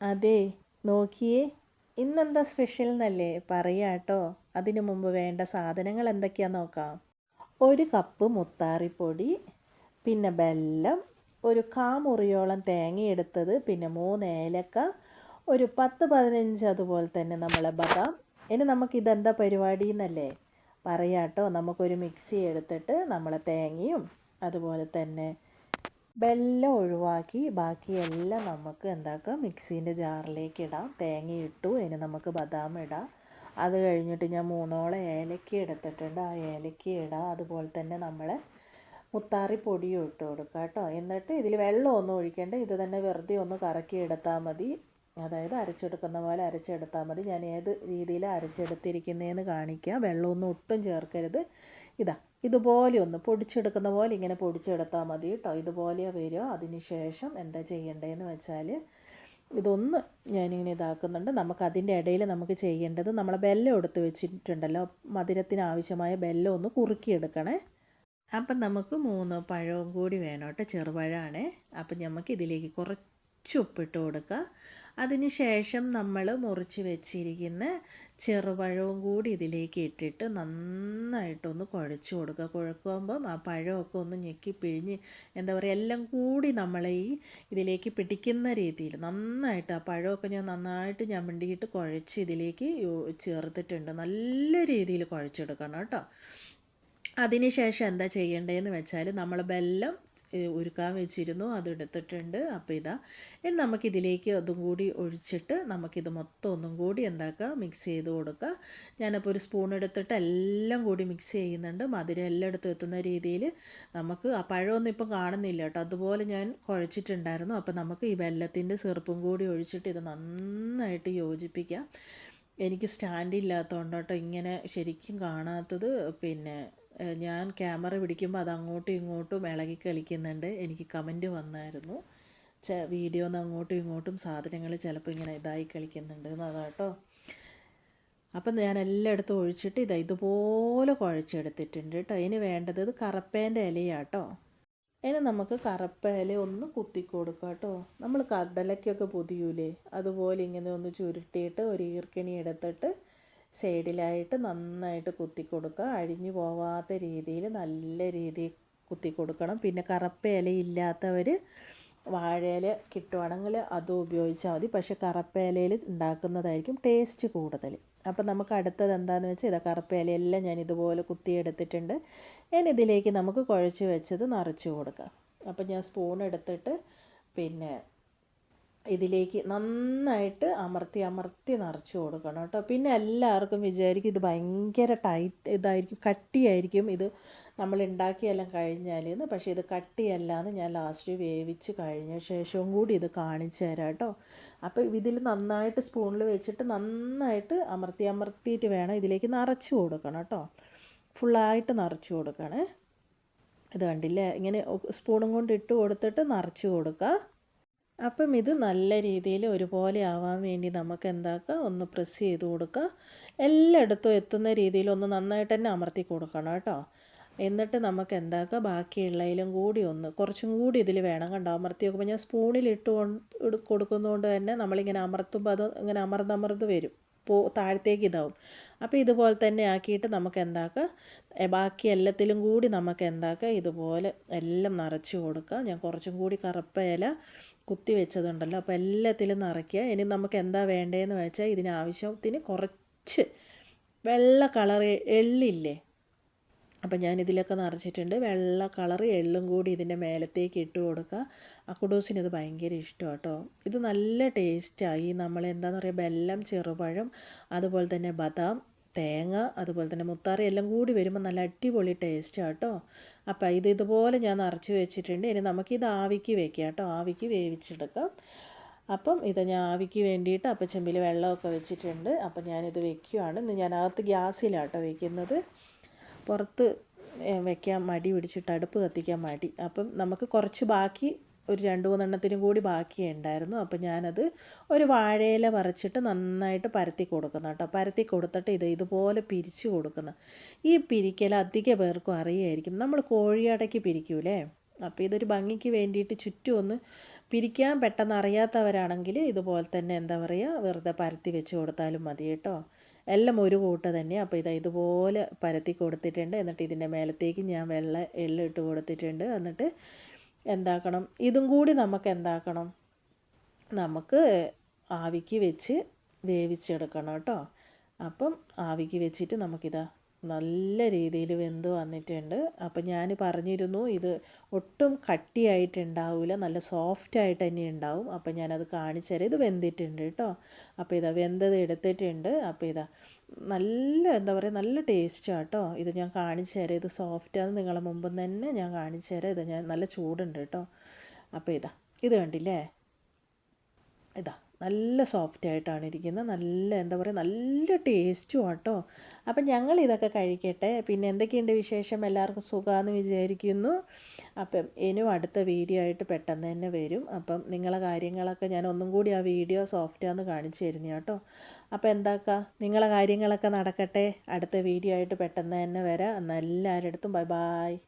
അതെ നോക്കിയേ. ഇന്നെന്താ സ്പെഷ്യൽ എന്നല്ലേ പറയാട്ടോ അതിനു മുമ്പ് വേണ്ട സാധനങ്ങൾ എന്തൊക്കെയാണെന്ന് നോക്കാം. ഒരു കപ്പ് മുത്താറിപ്പൊടി പിന്നെ ബെല്ലം ഒരു കാമുറിയോളം തേങ്ങ എടുത്തത് പിന്നെ മൂന്ന് ഏലക്ക ഒരു പത്ത് പതിനഞ്ച് അതുപോലെ തന്നെ നമ്മളെ ബദാം. ഇനി നമുക്ക് ഇതെന്താ പരിപാടി എന്നല്ലേ പറയാട്ടോ നമുക്കൊരു മിക്സി എടുത്തിട്ട് നമ്മളെ തേങ്ങയും അതുപോലെ തന്നെ വെല്ലം ഒഴിവാക്കി ബാക്കിയെല്ലാം നമുക്ക് എന്താക്കാം? മിക്സീന്റെ ജാറിലേക്ക് ഇടാം. തേങ്ങ ഇട്ടു ഇനി നമുക്ക് ബദാം ഇടാം. അത് കഴിഞ്ഞിട്ട് ഞാൻ മൂന്നോളം ഏലക്ക എടുത്തിട്ടുണ്ട്. ആ ഏലക്ക ഇടാം. അതുപോലെ തന്നെ നമ്മൾ മുത്താറി പൊടിയും ഇട്ട് കൊടുക്കുക കേട്ടോ. എന്നിട്ട് ഇതിൽ വെള്ളമൊന്നും ഒഴിക്കേണ്ട. ഇത് തന്നെ വെറുതെ ഒന്ന് കറക്കി എടുത്താൽ മതി. അതായത് അരച്ചെടുക്കുന്ന പോലെ അരച്ചെടുത്താൽ മതി. ഞാൻ ഏത് രീതിയിൽ അരച്ചെടുത്തിരിക്കുന്നതെന്ന് കാണിക്കാം. വെള്ളമൊന്നും ഒട്ടും ചേർക്കരുത്. ഇതാ. ഇതുപോലെ ഒന്ന് പൊടിച്ചെടുക്കുന്ന പോലെ ഇങ്ങനെ പൊടിച്ചെടുത്താൽ മതി കേട്ടോ. ഇതുപോലെ വരിക. അതിന് ശേഷം എന്താ ചെയ്യേണ്ടതെന്ന് വെച്ചാൽ ഇതൊന്ന് ഞാനിങ്ങനെ ഇതാക്കുന്നുണ്ട്. നമുക്ക് അതിന്റെ ഇടയിൽ നമുക്ക് ചെയ്യേണ്ടത് നമ്മളെ ബെല്ലം എടുത്ത് വെച്ചിട്ടുണ്ടല്ലോ. മധുരത്തിന് ആവശ്യമായ ബെല്ലം ഒന്ന് കുറുക്കിയെടുക്കണേ. അപ്പം നമുക്ക് മൂന്ന് പഴവും കൂടി വേണം കേട്ടോ. ചെറുപഴമാണ്. അപ്പം നമുക്ക് ഇതിലേക്ക് കുറച്ച് ഉപ്പിട്ട് കൊടുക്കുക. അതിന് ശേഷം നമ്മൾ മുറിച്ച് വെച്ചിരിക്കുന്ന ചെറുപഴവും കൂടി ഇതിലേക്ക് ഇട്ടിട്ട് നന്നായിട്ടൊന്ന് കുഴച്ച് കൊടുക്കുക. കുഴക്കുമ്പം ആ പഴമൊക്കെ ഒന്ന് ഞെക്കി പിഴിഞ്ഞ് എന്താ പറയുക എല്ലാം കൂടി നമ്മളെ ഈ ഇതിലേക്ക് പിടിക്കുന്ന രീതിയിൽ നന്നായിട്ട് ആ പഴമൊക്കെ ഞാൻ നന്നായിട്ട് ഞമ്മണ്ടിയിട്ട് കുഴച്ച് ഇതിലേക്ക് ചേർത്തിട്ടുണ്ട്. നല്ല രീതിയിൽ കുഴച്ചെടുക്കണം കേട്ടോ. അതിനുശേഷം എന്താ ചെയ്യേണ്ടതെന്ന് വെച്ചാൽ നമ്മൾ ബെല്ലം ഉരുക്കാൻ വെച്ചിരുന്നു. അതെടുത്തിട്ടുണ്ട് അപ്പോൾ ഇതാ. ഇനി നമുക്കിതിലേക്ക് അതും കൂടി ഒഴിച്ചിട്ട് നമുക്കിത് മൊത്തം ഒന്നും കൂടി എന്താക്കുക? മിക്സ് ചെയ്ത് കൊടുക്കുക. ഞാനപ്പോൾ ഒരു സ്പൂൺ എടുത്തിട്ട് എല്ലാം കൂടി മിക്സ് ചെയ്യുന്നുണ്ട്. മധുരം എല്ലായിടത്തും എത്തുന്ന രീതിയിൽ നമുക്ക് ആ പഴമൊന്നും ഇപ്പം കാണുന്നില്ല കേട്ടോ. അതുപോലെ ഞാൻ കുഴച്ചിട്ടുണ്ടായിരുന്നു. അപ്പോൾ നമുക്ക് ഈ വെല്ലത്തിന്റെ ചെറുപ്പും കൂടി ഒഴിച്ചിട്ട് ഇത് നന്നായിട്ട് യോജിപ്പിക്കാം. എനിക്ക് സ്റ്റാൻഡ് ഇല്ലാത്തതുകൊണ്ട് കേട്ടോ ഇങ്ങനെ ശരിക്കും കാണാത്തത്. പിന്നെ ഞാൻ ക്യാമറ പിടിക്കുമ്പോൾ അത് ഇങ്ങോട്ടും ഇളകി കളിക്കുന്നുണ്ട്. എനിക്ക് കമന്റ് വന്നായിരുന്നു. ച വീഡിയോ അങ്ങോട്ടും ഇങ്ങോട്ടും സാധനങ്ങൾ ചിലപ്പോൾ ഇങ്ങനെ ഇതായി കളിക്കുന്നുണ്ട് അതാട്ടോ അപ്പം ഞാൻ എല്ലായിടത്തും ഒഴിച്ചിട്ട് ഇതാ ഇതുപോലെ കുഴച്ചെടുത്തിട്ടുണ്ട് കേട്ടോ അതിന് വേണ്ടത് ഇത് കറപ്പേന്റെ ഇലയാട്ടോ ഇനി നമുക്ക് കറുപ്പ ഇല ഒന്ന് കുത്തി കൊടുക്കാം കേട്ടോ നമ്മൾ കടലയ്ക്കൊക്കെ പൊതിയൂലേ. അതുപോലെ ഇങ്ങനെ ഒന്ന് ചുരുട്ടിയിട്ട് ഒരു ഈർക്കിണി എടുത്തിട്ട് സൈഡിലായിട്ട് നന്നായിട്ട് കുത്തി കൊടുക്കുക അഴിഞ്ഞു പോവാത്ത രീതിയിൽ നല്ല രീതിയിൽ കുത്തി കൊടുക്കണം പിന്നെ കറുപ്പ ഇലയില്ലാത്തവർ വാഴയില കിട്ടുവാണെങ്കിൽ അതും ഉപയോഗിച്ചാൽ മതി. പക്ഷെ കറുപ്പ ഇലയിൽ ഉണ്ടാക്കുന്നതായിരിക്കും ടേസ്റ്റ് കൂടുതൽ. അപ്പം നമുക്ക് അടുത്തത് എന്താണെന്ന് വെച്ചാൽ ഇതാ കറുപ്പ ഇലയെല്ലാം ഞാൻ ഇതുപോലെ കുത്തിയെടുത്തിട്ടുണ്ട്. ഇനി ഇതിലേക്ക് നമുക്ക് കുഴച്ച് വെച്ചത് നിറച്ച് കൊടുക്കാം. അപ്പം ഞാൻ സ്പൂൺ എടുത്തിട്ട് പിന്നെ ഇതിലേക്ക് നന്നായിട്ട് അമർത്തി അമർത്തി നിറച്ച് കൊടുക്കണം കേട്ടോ. പിന്നെ എല്ലാവർക്കും വിചാരിക്കും ഇത് ഭയങ്കര ടൈറ്റ് ഇതായിരിക്കും കട്ടിയായിരിക്കും ഇത് നമ്മൾ ഉണ്ടാക്കിയെല്ലാം കഴിഞ്ഞാൽ പക്ഷേ ഇത് കട്ടിയല്ല എന്ന് ഞാൻ ലാസ്റ്റ് വേവിച്ച് കഴിഞ്ഞ ശേഷവും കൂടി ഇത് കാണിച്ചു തരാം കേട്ടോ. അപ്പോൾ ഇതിൽ നന്നായിട്ട് സ്പൂണിൽ വെച്ചിട്ട് നന്നായിട്ട് അമർത്തി അമർത്തിയിട്ട് വേണം ഇതിലേക്ക് നിറച്ച് കൊടുക്കണം കേട്ടോ. ഫുള്ളായിട്ട് നിറച്ച് കൊടുക്കണേ. ഇത് കണ്ടില്ലേ? ഇങ്ങനെ സ്പൂണും കൊണ്ട് ഇട്ട് കൊടുത്തിട്ട് നിറച്ച് കൊടുക്കുക. അപ്പം ഇത് നല്ല രീതിയിൽ ഒരുപോലെ ആവാൻ വേണ്ടി നമുക്ക് എന്താക്കുക ഒന്ന് പ്രസ് ചെയ്ത് കൊടുക്കുക എല്ലായിടത്തും എത്തുന്ന രീതിയിൽ ഒന്ന് നന്നായിട്ട് തന്നെ അമർത്തി കൊടുക്കണം കേട്ടോ. എന്നിട്ട് നമുക്ക് എന്താക്കുക ബാക്കിയുള്ളതിലും കൂടി ഒന്ന് കുറച്ചും കൂടി ഇതിൽ വേണം കണ്ടോ? അമർത്തി നോക്കുമ്പോൾ ഞാൻ സ്പൂണിൽ ഇട്ട് കൊടുക്കുന്നതുകൊണ്ട് തന്നെ നമ്മളിങ്ങനെ അമർത്തുമ്പോൾ അത് ഇങ്ങനെ അമർന്നമർന്ന് വരും. പോ താഴത്തേക്ക് ഇതാവും. അപ്പോൾ ഇതുപോലെ തന്നെ ആക്കിയിട്ട് നമുക്ക് എന്താക്കുക ബാക്കി എല്ലാത്തിലും കൂടി നമുക്ക് എന്താക്കുക ഇതുപോലെ എല്ലാം നിറച്ച് കൊടുക്കുക ഞാൻ കുറച്ചും കൂടി കറുപ്പ ഇല കുത്തി വെച്ചതുണ്ടല്ലോ. അപ്പോൾ എല്ലാത്തിലും നിറയ്ക്കുക. ഇനി നമുക്ക് എന്താ വേണ്ടതെന്ന് വെച്ചാൽ ഇതിനാവശ്യത്തിന് കുറച്ച് വെള്ള കളർ എള്ളില്ലേ? അപ്പം ഞാൻ ഇതിലൊക്കെ നിറച്ചിട്ടുണ്ട്. വെള്ള കളർ എള്ളും കൂടി ഇതിന്റെ മേലത്തേക്ക് ഇട്ട് കൊടുക്കുക. അക്കുഡോസിന് ഇത് ഭയങ്കര ഇഷ്ടം കേട്ടോ. ഇത് നല്ല ടേസ്റ്റായി നമ്മൾ എന്താണെന്ന് പറയുക? ബെല്ലം ചെറുപഴം അതുപോലെ തന്നെ ബദാം തേങ്ങ അതുപോലെ തന്നെ മുത്താറി എല്ലാം കൂടി വരുമ്പോൾ നല്ല അടിപൊളി ടേസ്റ്റാണ് കേട്ടോ അപ്പോൾ ഇത് ഇതുപോലെ ഞാൻ നിറച്ച് വെച്ചിട്ടുണ്ട്. ഇനി നമുക്കിത് ആവിക്ക് വെക്കാം കേട്ടോ ആവിക്ക് വേവിച്ചെടുക്കാം. അപ്പം ഇത് ഞാൻ ആവിക്ക് വേണ്ടിയിട്ട് അപ്പം ചെമ്പിൽ വെള്ളമൊക്കെ വെച്ചിട്ടുണ്ട്. അപ്പം ഞാനിത് വെക്കുകയാണ് ഇന്ന് ഞാൻ അകത്ത് ഗ്യാസിലാണ് കേട്ടോ വെക്കുന്നത്. പുറത്ത് വെക്കാൻ മടി പിടിച്ചിട്ട് അടുപ്പ് കത്തിക്കാൻ മടി. അപ്പം നമുക്ക് കുറച്ച് ബാക്കി ഒരു രണ്ട് മൂന്നെണ്ണത്തിനും കൂടി ബാക്കിയുണ്ടായിരുന്നു. അപ്പോൾ ഞാനത് ഒരു വാഴയില പറിച്ചിട്ട് നന്നായിട്ട് പരത്തി കൊടുക്കുന്നു കേട്ടോ. പരത്തി കൊടുത്തിട്ട് ഇത് ഇതുപോലെ പിരിച്ചു കൊടുക്കുന്നു. ഈ പിരിക്കൽ അധിക പേർക്കും അറിയായിരിക്കും. നമ്മൾ കോഴിയടയ്ക്ക് പിരിക്കൂലേ? അപ്പോൾ ഇതൊരു ഭംഗിക്ക് വേണ്ടിയിട്ട് ചുറ്റും ഒന്ന് പിരിക്കാൻ പെട്ടെന്ന് അറിയാത്തവരാണെങ്കിൽ ഇതുപോലെ തന്നെ എന്താ പറയുക വെറുതെ പരത്തി വെച്ച് കൊടുത്താലും മതി കേട്ടോ. എല്ലാം ഒരു കൂട്ട് തന്നെ. അപ്പോൾ ഇതാ ഇതുപോലെ പരത്തി കൊടുത്തിട്ടുണ്ട്. എന്നിട്ട് ഇതിന്റെ മേലത്തേക്ക് ഞാൻ വെള്ള എള്ളിട്ട് കൊടുത്തിട്ടുണ്ട്. എന്നിട്ട് എന്താക്കണം? ഇതും കൂടി നമുക്ക് എന്താക്കണം? നമുക്ക് ആവിക്ക് വെച്ച് വേവിച്ചെടുക്കണം കേട്ടോ. അപ്പം ആവിക്ക് വെച്ചിട്ട് നമുക്കിതാ നല്ല രീതിയിൽ വെന്ത് വന്നിട്ടുണ്ട്. അപ്പം ഞാൻ പറഞ്ഞിരുന്നു ഇത് ഒട്ടും കട്ടിയായിട്ടുണ്ടാവില്ല നല്ല സോഫ്റ്റ് ആയിട്ട് തന്നെ ഉണ്ടാവും. അപ്പം ഞാനത് കാണിച്ചു തരാം. ഇത് വെന്തിട്ടുണ്ട് കേട്ടോ. അപ്പോൾ ഇതാ വെന്തത് എടുത്തിട്ടുണ്ട്. അപ്പോൾ ഇതാ നല്ല എന്താ പറയുക നല്ല ടേസ്റ്റാണ് കേട്ടോ. ഇത് ഞാൻ കാണിച്ചു തരാം. ഇത് സോഫ്റ്റാന്ന് നിങ്ങളെ മുമ്പ് തന്നെ ഞാൻ കാണിച്ചു തരാം. ഇത് ഞാൻ നല്ല ചൂടുണ്ട് കേട്ടോ. അപ്പോൾ ഇതാ ഇത് കണ്ടില്ലേ? ഇതാ നല്ല സോഫ്റ്റ് ആയിട്ടാണ് ഇരിക്കുന്നത്. നല്ല എന്താ പറയുക നല്ല ടേസ്റ്റും ആട്ടോ. അപ്പം ഞങ്ങൾ ഇതൊക്കെ കഴിക്കട്ടെ. പിന്നെ എന്തൊക്കെയുണ്ട് വിശേഷം? എല്ലാവർക്കും സുഖമാണെന്ന് വിചാരിക്കുന്നു. അപ്പം ഇനിയും അടുത്ത വീഡിയോ ആയിട്ട് പെട്ടെന്ന് തന്നെ വരും. അപ്പം നിങ്ങളെ കാര്യങ്ങളൊക്കെ ഞാൻ ഒന്നും കൂടി ആ വീഡിയോ സോഫ്റ്റാന്ന് കാണിച്ചു തരുന്നു കേട്ടോ. അപ്പോൾ എന്താക്കുക നിങ്ങളെ കാര്യങ്ങളൊക്കെ നടക്കട്ടെ. അടുത്ത വീഡിയോ ആയിട്ട് പെട്ടെന്ന് തന്നെ വരാം. എന്നാൽ എല്ലാവരുടെ അടുത്തും ബൈ ബായ്